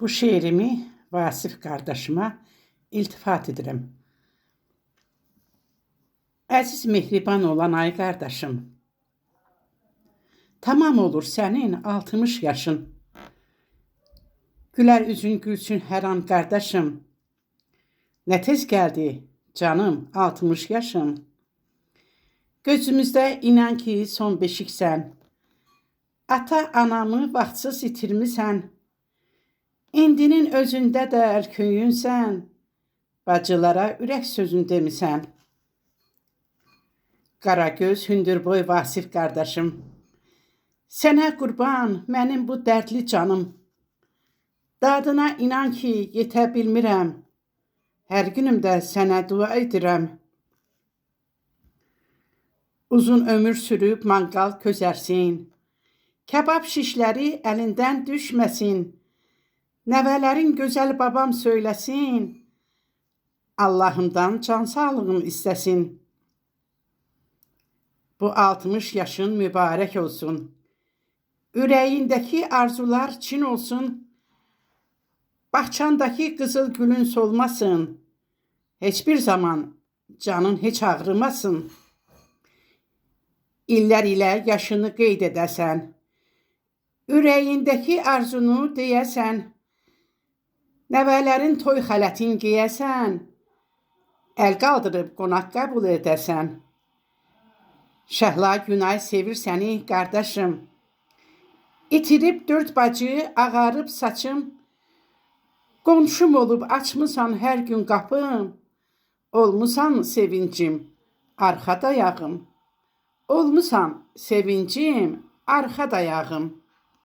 Bu şeirimi Vasif kardeşime iltifat edirəm. Əziz mehriban olan ay qardaşım. Tamam olur sənin 60 yaşın. Gülər üzün gülsün hər an qardaşım. Nə tez gəldi canım 60 yaşım. Gözümüzdə inan ki son beşiksən. Ata anamı vaxtsız itirmisən. İndinin özündə də ərköyünsən. Bacılara ürək sözün demisən. Qaragöz hündürboy Vasif qardaşım. Sənə qurban mənim bu dərdli canım. Dadına inan ki yetə bilmirəm. Hər günümdə sənə dua edirəm. Uzun ömür sürüb manqal közərsin. Kebab şişləri əlindən düşməsin. Nəvələrin gözəl babam söyləsin. Allahımdan can sağlığın istəsin. Bu 60 yaşın mübarək olsun. Ürəyindəki arzular çin olsun. Bahçandakı qızıl gülün solmasın. Heç bir zaman canın heç ağrımasın. İllər ilə yaşını qeyd edəsən. Ürəyindəki arzunu deyəsən. Nəvələrin toy xələtin geyəsən. Əl qaldırıb qonaq qəbul edəsən. Şəhla Günay sevir səni qardaşım. İtirib dörd bacı, ağarıb saçım. Qonşum olub açmısan hər gün qapım. Olmusan sevincim, arxa dayağım. Olmusan sevincim, arxa dayağım.